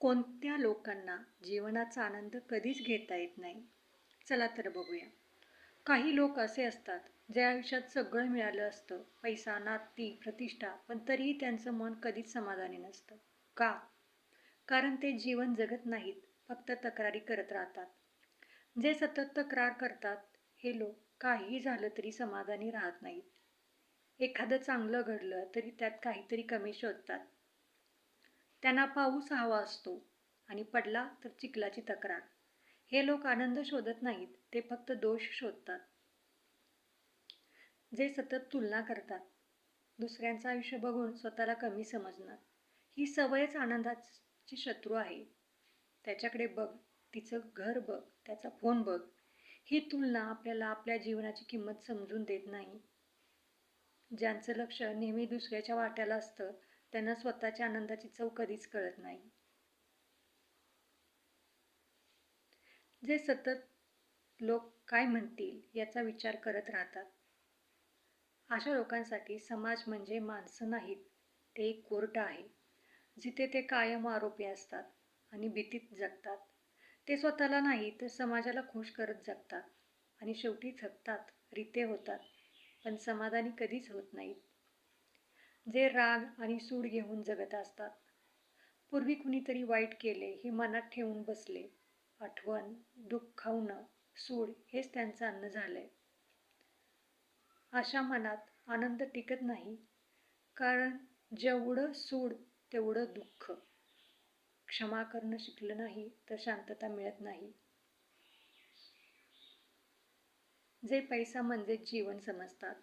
कोणत्या लोकांना जीवनाचा आनंद कधीच घेता येत नाही? चला तर बघूया. काही लोक असे असतात जे आयुष्यात सगळं मिळालं असतं पैसा नाती प्रतिष्ठा पण तरीही त्यांचं मन कधीच समाधानी नसतं. का? कारण ते जीवन जगत नाहीत फक्त तक्रारी करत राहतात. जे सतत तक्रार करतात हे लोक काहीही झालं तरी समाधानी राहत नाहीत. एखादं चांगलं घडलं तरी त्यात काहीतरी कमी शोधतात. त्यांना पाऊस हवा असतो आणि पडला तर चिखलाची तक्रार. हे लोक आनंद शोधत नाहीत ते फक्त दोष शोधतात. जे सतत तुलना करतात. दुसऱ्यांचं आयुष्य बघून स्वतःला कमी समजणार ही सवयच आनंदाची शत्रू आहे. त्याच्याकडे बघ तिचं घर बघ त्याचा फोन बघ. ही तुलना आपल्याला आपल्या जीवनाची किंमत समजून देत नाही. ज्यांचं लक्ष नेहमी दुसऱ्याच्या वाट्याला असतं त्यांना स्वतःच्या आनंदाची चव कधीच कळत नाही. जे सतत लोक काय म्हणतील याचा विचार करत राहतात. अशा लोकांसाठी समाज म्हणजे माणसं नाहीत ते एक कोर्ट आहे जिथे ते कायम आरोपी असतात आणि भीतीत जगतात. ते स्वतःला नाही तर समाजाला खुश करत जगतात आणि शेवटी थकतात रिते होतात पण समाधानी कधीच होत नाहीत. जे राग आणि सूड घेऊन जगत असतात. पूर्वी कुणीतरी वाईट केले हे मनात ठेवून बसले. आठवण दुःखावणं सूड हेच त्यांचं अन्न झालंय. अशा मनात आनंद टिकत नाही कारण जेवढं सूड तेवढं दुःख. क्षमा करणं शिकलं नाही तर शांतता मिळत नाही. जे पैसा म्हणजेच जीवन समजतात.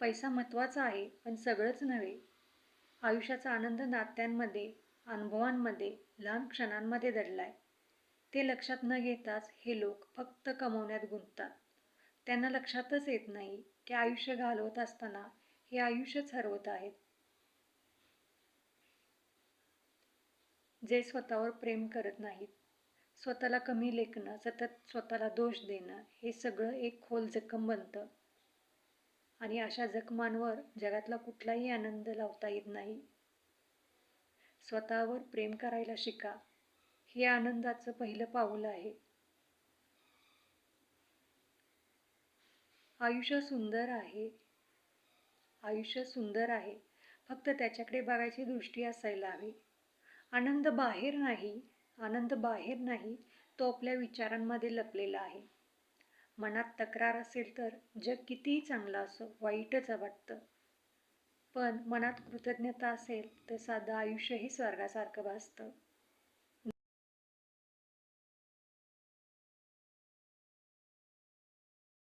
पैसा महत्त्वाचा आहे पण सगळंच नव्हे. आयुष्याचा आनंद नात्यांमध्ये अनुभवांमध्ये लहान क्षणांमध्ये दडला आहे ते लक्षात न घेताच हे लोक फक्त कमवण्यात गुंततात. त्यांना लक्षातच येत नाही की आयुष्य घालवत असताना हे आयुष्यच हरवत आहेत. जे स्वतःवर प्रेम करत नाहीत. स्वतःला कमी लेखणं सतत स्वतःला दोष देणं हे सगळं एक खोल जखम बनतं. आणि अशा जखमांवर जगातला कुठलाही आनंद लावता येत नाही. स्वतःवर प्रेम करायला शिका. हे आनंदाचं पहिलं पाऊल आहे. आयुष्य सुंदर आहे. आयुष्य सुंदर आहे. फक्त त्याच्याकडे बघायची दृष्टी असायला हवी. आनंद बाहेर नाही. आनंद बाहेर नाही तो आपल्या विचारांमध्ये लपलेला आहे. मनात तक्रार असेल तर जग कितीही चांगलं असो वाईटच वाटतं. पण मनात कृतज्ञता असेल तर साधं आयुष्यही स्वर्गासारखं भासतं.